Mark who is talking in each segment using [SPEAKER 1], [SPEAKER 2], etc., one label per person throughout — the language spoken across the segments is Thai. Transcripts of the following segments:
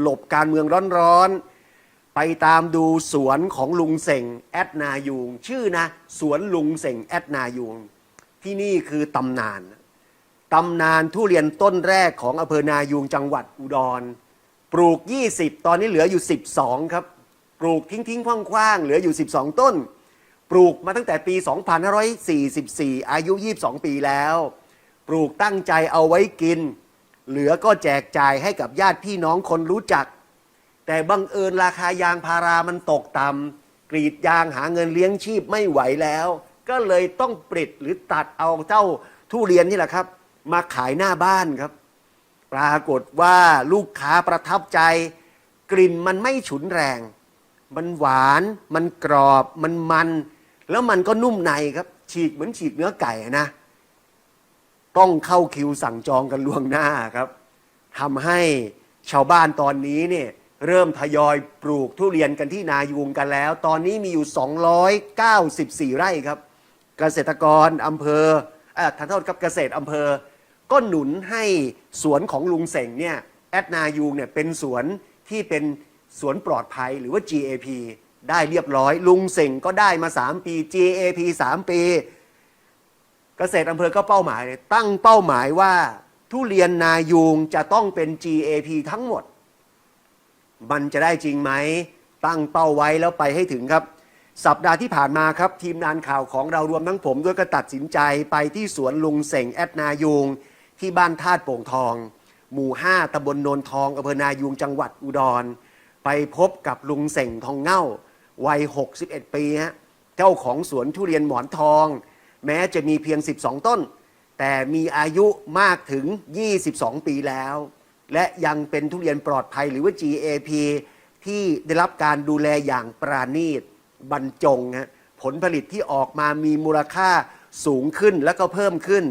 [SPEAKER 1] หลบการเมืองร้อนๆ ไปตามดูสวนของลุงเสงแอดนายูง ชื่อนะสวนลุงเสงแอดนายูง ที่นี่คือตำนานตำนานทุเรียนต้นแรกของอำเภอนายูงจังหวัดอุดร ปลูก 20 ตอนนี้เหลืออยู่ 12 ครับ ปลูกทิ้งทิ้งๆคว่างๆเหลืออยู่ 12 ต้น ปลูกมาตั้งแต่ปี 2544 อายุ 22 ปีแล้ว ปลูกตั้งใจเอาไว้กิน เหลือก็แจกจ่ายให้กับญาติพี่น้องคนรู้จัก แต่บังเอิญราคายางพารามันตกต่ำกรีดยางหาเงินเลี้ยงชีพไม่ไหวแล้ว ก็เลยต้องปลิดหรือตัดเอาเจ้าทุเรียนนี่แหละครับ มาขายหน้าบ้านครับ ปรากฏว่าลูกค้าประทับใจ กลิ่นมันไม่ฉุนแรง มันหวาน มันกรอบ มันมัน แล้วมันก็นุ่มในครับ ฉีกเหมือนฉีกเนื้อไก่นะ ต้องเข้าคิวสั่งจองกันล่วงหน้าครับทำให้ชาวบ้านตอนนี้เนี่ยเริ่มทยอยปลูกทุเรียนกันที่นายูงกันแล้ว ตอนนี้มีอยู่ 294 ไร่ครับ เกษตรกรอำเภอเอ่อท่านโทษครับเกษตรอำเภอ ก็หนุนให้สวนของลุงเสงเนี่ยแอดนายูงเนี่ยเป็นสวนที่เป็นสวนปลอดภัยหรือว่า GAP ได้เรียบร้อย ลุงเสงก็ได้มา 3 ปี GAP 3 ปี เกษตรอำเภอก็เป้าหมายเลยตั้งเป้าหมายว่าทุเรียนนายูงจะต้องเป็น GAP ทั้งหมด มันจะได้จริงไหม ตั้งเป้าไว้แล้วไปให้ถึงครับ สัปดาห์ที่ผ่านมาครับ ทีมงานข่าวของเรารวมทั้งผมด้วยก็ตัดสินใจไปที่สวนลุงเสงแอดนายูงที่บ้านธาตุโป่งทอง หมู่ 5ตำบลโนนทองอำเภอนายูงจังหวัดอุดร ไปพบกับลุงเสงทองเง่า วัย 61 ปีฮะเจ้าของสวนทุเรียนหมอนทอง แม้จะมีเพียง 12 ต้น แต่มีอายุมากถึง 22 ปีแล้ว และยังเป็นทุเรียนปลอดภัยหรือว่า GAP ที่ได้รับการดูแลอย่างปราณีตบรรจงฮะผลผลิตที่ออกมามีมูลค่าสูงขึ้นและก็เพิ่มขึ้น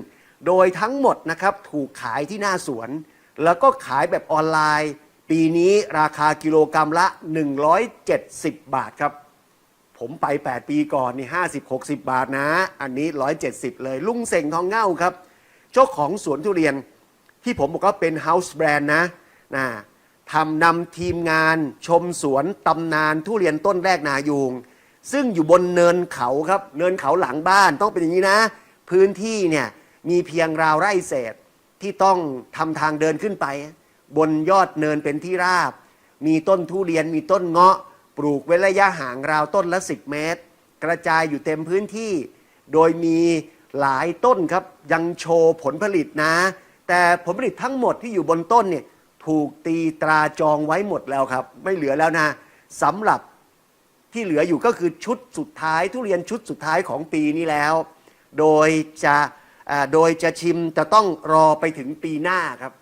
[SPEAKER 1] โดยทั้งหมดนะครับถูกขายที่หน้าสวน แล้วก็ขายแบบออนไลน์ ปีนี้ราคากิโลกรรัมละ 170 บาทครับ ผมไป 8 ปีก่อนนี่50 60บาทนะ อันนี้170เลย ลุงเสงทองเง่าครับเจ้าของสวนทุเรียนที่ผมบอกว่าเป็นเฮาส์แบรนด์นะนะทำนำทีมงานชมสวนตำนานทุเรียนต้นแรกนายูง ซึ่งอยู่บนเนินเขาครับ เนินเขาหลังบ้านต้องเป็นอย่างนี้นะ พื้นที่เนี่ยมีเพียงราวไร่เศษที่ต้องทำทางเดินขึ้นไป บนยอดเนินเป็นที่ราบ มีต้นทุเรียนมีต้นเงาะ ปลูกเว้นระยะห่างราวต้นละ 10 เมตร กระจายอยู่เต็มพื้นที่ โดยมีหลายต้นครับยังโชว์ผลผลิตนะ แต่ผลผลิตทั้งหมดที่อยู่บนต้นเนี่ยถูกตีตราจองไว้หมดแล้วครับ ไม่เหลือแล้วนะสำหรับที่เหลืออยู่ก็คือชุดสุดท้าย ทุเรียนชุดสุดท้ายของปีนี้แล้ว โดยจะโดยจะชิมจะต้องรอไปถึงปีหน้าครับ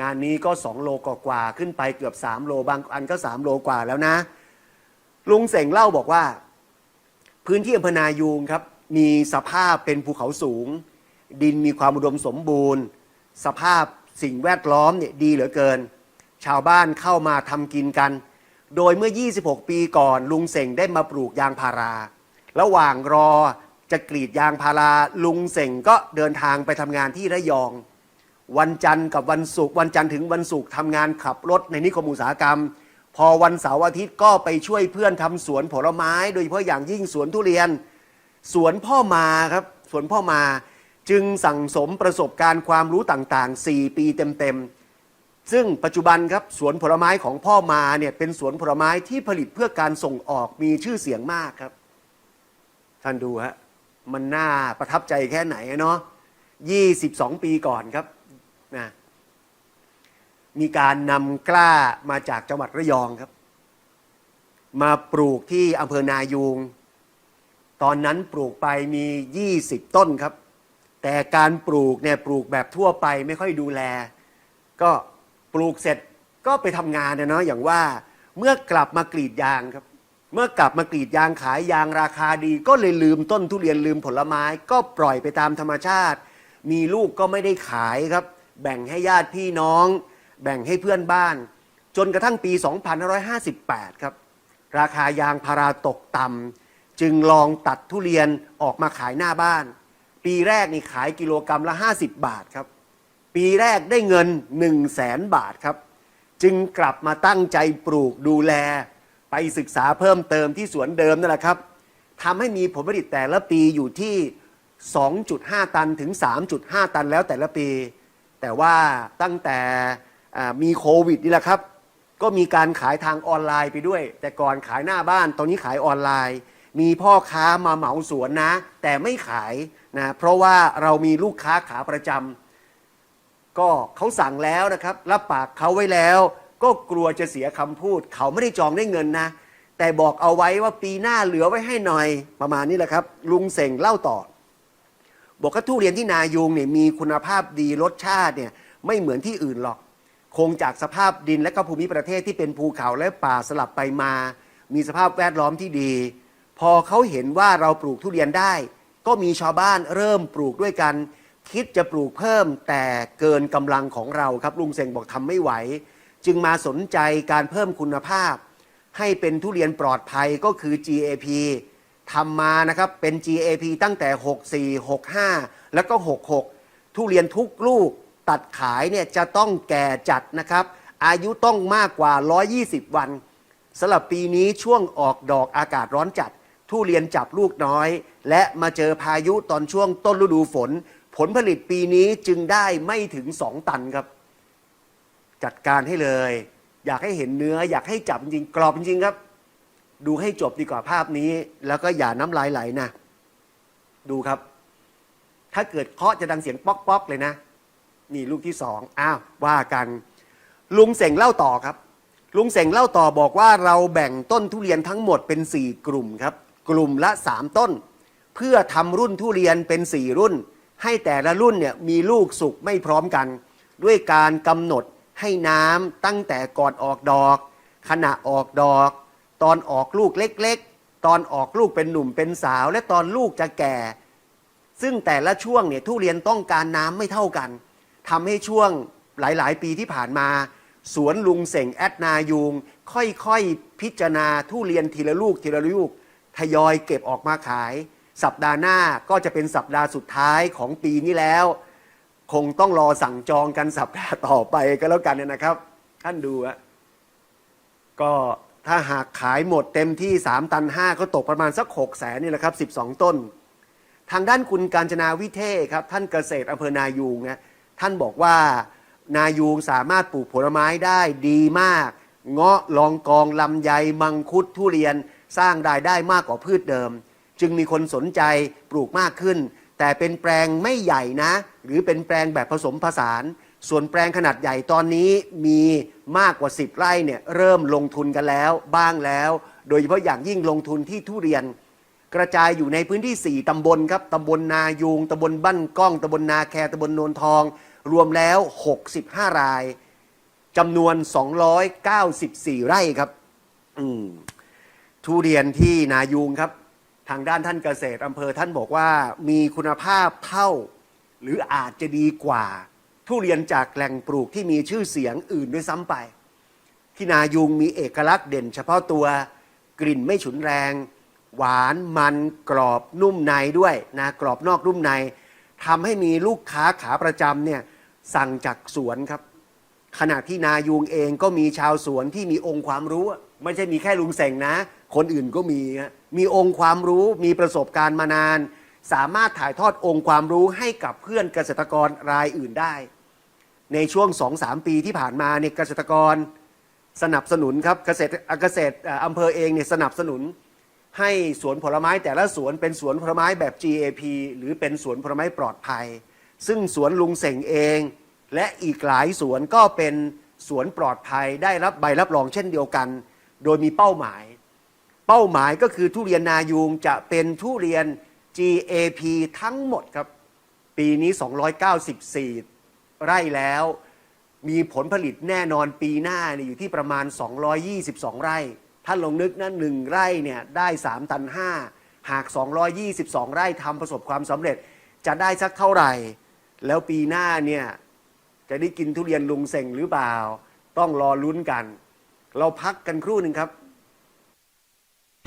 [SPEAKER 1] งานนี้ก็ 2 โลกว่าขึ้นไปเกือบ 3 โลบางอันก็ 3 โลกว่าแล้วนะ ลุงเสงเล่าบอกว่า พื้นที่อำเภอนายูงครับ มีสภาพเป็นภูเขาสูง ดินมีความอุดมสมบูรณ์ สภาพสิ่งแวดล้อมเนี่ยดีเหลือเกิน ชาวบ้านเข้ามาทำกินกัน โดยเมื่อ 26 ปีก่อน ลุงเสงได้มาปลูกยางพารา ระหว่างรอจะกรีดยางพารา ลุงเสงก็เดินทางไปทำงานที่ระยอง วันจันทร์กับวันศุกร์วันจันทร์ถึงวันศุกร์ทำงานขับรถในนิคมอุตสาหกรรม พอวันเสาร์อาทิตย์ก็ไปช่วยเพื่อนทำสวนผลไม้ โดยเฉพาะอย่างยิ่งสวนทุเรียน สวนพ่อมาครับสวนพ่อมาจึงสั่งสมประสบการณ์ความรู้ต่างๆ 4 ปีเต็มๆ ซึ่งปัจจุบันครับสวนผลไม้ของพ่อมาเนี่ยเป็นสวนผลไม้ที่ผลิตเพื่อการส่งออกมีชื่อเสียงมากครับ ท่านดูฮะมันน่าประทับใจแค่ไหนเนาะ22 ปีก่อนครับ นะมีการนำกล้ามาจากจังหวัดระยองครับ มาปลูกที่อำเภอนายูง ตอนนั้นปลูกไปมี 20 ต้นครับ แต่การปลูกเนี่ยปลูกแบบทั่วไปไม่ค่อยดูแล ก็ปลูกเสร็จก็ไปทำงานนะเนาะอย่างว่าเมื่อกลับมากรีดยางครับ เมื่อกลับมากรีดยางขายยางราคาดี ก็เลยลืมต้นทุเรียนลืมผลไม้ ก็ปล่อยไปตามธรรมชาติ มีลูกก็ไม่ได้ขายครับ แบ่งให้ญาติพี่น้อง แบ่งให้เพื่อนบ้าน จนกระทั่งปี 2558 ครับ ราคายางพาราตกต่ำจึงลองตัดทุเรียนออกมาขายหน้าบ้าน ปีแรกนี่ขายกิโลกรรัมละ 50 บาทครับ ปีแรกได้เงิน 1 0 0 0 0แสนบาทครับ จึงกลับมาตั้งใจปลูกดูแล ไปศึกษาเพิ่มเติมที่สวนเดิมนั่นแหละครับทำให้มีผลผลิตแต่ละปีอยู่ที่ 2.5 ตันถึง 3.5 ตันแล้วแต่ละปี แต่ว่าตั้งแต่มีโควิดนี่แหละครับ ก็มีการขายทางออนไลน์ไปด้วย แต่ก่อนขายหน้าบ้านตอนนี้ขายออนไลน์ มีพ่อค้ามาเหมาสวนนะ แต่ไม่ขายนะเพราะว่าเรามีลูกค้าขาประจำก็เขาสั่งแล้วนะครับ รับปากเขาไว้แล้ว ก็กลัวจะเสียคำพูด เขาไม่ได้จองได้เงินนะ แต่บอกเอาไว้ว่าปีหน้าเหลือไว้ให้หน่อยประมาณนี้แหละครับ ลุงเสงเล่าต่อ บอกว่าทุเรียนที่นายูงเนี่ยมีคุณภาพดีรสชาติเนี่ยไม่เหมือนที่อื่นหรอก คงจากสภาพดินและก็ภูมิประเทศที่เป็นภูเขาและป่าสลับไปมา มีสภาพแวดล้อมที่ดี พอเขาเห็นว่าเราปลูกทุเรียนได้ ก็มีชาวบ้านเริ่มปลูกด้วยกัน คิดจะปลูกเพิ่มแต่เกินกำลังของเราครับลุงเสงบอกทำไม่ไหว จึงมาสนใจการเพิ่มคุณภาพ ให้เป็นทุเรียนปลอดภัยก็คือ GAP ทำมานะครับเป็น GAP ตั้งแต่ 64 65 แล้วก็ 66 ทุเรียนทุกลูกตัดขายเนี่ยจะต้องแก่จัดนะครับ อายุต้องมากกว่า 120 วันสำหรับปีนี้ช่วงออกดอกอากาศร้อนจัด ทุเรียนจับลูกน้อย และมาเจอพายุตอนช่วงต้นฤดูฝน ผลผลิตปีนี้จึงได้ไม่ถึง 2 ตันครับ จัดการให้เลย อยากให้เห็นเนื้ออยากให้จับจริงกรอบจริงครับ ดูให้จบดีกว่าภาพนี้ แล้วก็อย่าน้ำลายไหลนะ ดูครับ ถ้าเกิดเคาะจะดังเสียงป๊อกๆเลยนะ นี่ลูกที่สองอ้าวว่ากัน ลุงเสงเล่าต่อครับ ลุงเสงเล่าต่อบอกว่าเราแบ่งต้นทุเรียนทั้งหมดเป็น 4 กลุ่มครับ กลุ่มละ 3 ต้น เพื่อทำรุ่นทุเรียนเป็น 4 รุ่น ให้แต่ละรุ่นเนี่ยมีลูกสุกไม่พร้อมกัน ด้วยการกำหนดให้น้ำตั้งแต่ก่อนออกดอก ขณะออกดอก ตอนออกลูกเล็กๆ ตอนออกลูกเป็นหนุ่มเป็นสาว และตอนลูกจะแก่ ซึ่งแต่ละช่วงเนี่ยทุเรียนต้องการน้ำไม่เท่ากันทำให้ช่วงหลายๆ ปีที่ผ่านมา สวนลุงเสงแอดนายูงค่อยๆ พิจารณาทุเรียนทีละลูกทีละลูกทยอยเก็บออกมาขาย สัปดาห์หน้าก็จะเป็นสัปดาห์สุดท้ายของปีนี้แล้ว คงต้องรอสั่งจองกันสัปดาห์ต่อไปก็แล้วกันนะครับ ท่านดูอะก็ ถ้าหากขายหมดเต็มที่ 3 ตัน 5 ก็ตกประมาณสัก6แสนนี่แหละครับ 12 ต้น ทางด้านคุณการจนาวิเทศครับ ท่านเกษตรอำเภอนายูงนะท่านบอกว่านายูงสามารถปลูกผลไม้ได้ดีมาก เงาะลองกองลำไย มังคุดทุเรียน สร้างรายได้มากกว่าพืชเดิม จึงมีคนสนใจปลูกมากขึ้น แต่เป็นแปลงไม่ใหญ่นะ หรือเป็นแปลงแบบผสมผสาน ส่วนแปลงขนาดใหญ่ตอนนี้มีมากกว่า 10 ไร่เนี่ยเริ่มลงทุนกันแล้ว บ้างแล้ว โดยเฉพาะอย่างยิ่งลงทุนที่ทุเรียน กระจายอยู่ในพื้นที่ 4 ตำบลครับตำบลนายูงตำบลบ้านก้องตำบลนาแคตำบลโนนทอง รวมแล้ว 65 รายจำนวน 294 ไร่ครับทุเรียนที่นายูงครับ ทางด้านท่านเกษตรอำเภอท่านบอกว่ามีคุณภาพเท่า หรืออาจจะดีกว่า ทุเรียนจากแหล่งปลูกที่มีชื่อเสียงอื่นด้วยซ้ำไป ที่นายุงมีเอกลักษณ์เด่นเฉพาะตัวกลิ่นไม่ฉุนแรง หวานมันกรอบนุ่มในด้วยนะกรอบนอกนุ่มในทำให้มีลูกค้าขาประจำเนี่ยสั่งจากสวนครับ ขณะที่นายูงเองก็มีชาวสวนที่มีองค์ความรู้ไม่ใช่มีแค่ลุงเสงนะ คนอื่นก็มีมีองค์ความรู้มีประสบการณ์มานาน สามารถถ่ายทอดองค์ความรู้ให้กับเพื่อนเกษตรกรรายอื่นได้ ในช่วง 2-3 ปีที่ผ่านมาเนี่ยเกษตรกรสนับสนุนครับเกษตรเกษตรเอ่ออำเภอเองเนี่ยสนับสนุน ให้สวนผลไม้แต่ละสวนเป็นสวนผลไม้แบบ GAP หรือเป็นสวนผลไม้ปลอดภัย ซึ่งสวนลุงเสงเอง และอีกหลายสวนก็เป็นสวนปลอดภัยได้รับใบรับรองเช่นเดียวกัน โดยมีเป้าหมาย เป้าหมายก็คือทุเรียนนายูงจะเป็นทุเรียน GAP ทั้งหมดครับ ปีนี้ 294 ไร่แล้ว มีผลผลิตแน่นอนปีหน้าเนี่ยอยู่ที่ประมาณ 222 ไร่ ท่านลองนึกนะหนึ่งไร่เนี่ยได้ 3 ตัน 5 หาก 222 ไร่ทำประสบความสำเร็จจะได้สักเท่าไหร่ แล้วปีหน้าเนี่ยจะได้กินทุเรียนลุงเสงหรือเปล่า ต้องรอลุ้นกัน เราพักกันครู่หนึ่งครับ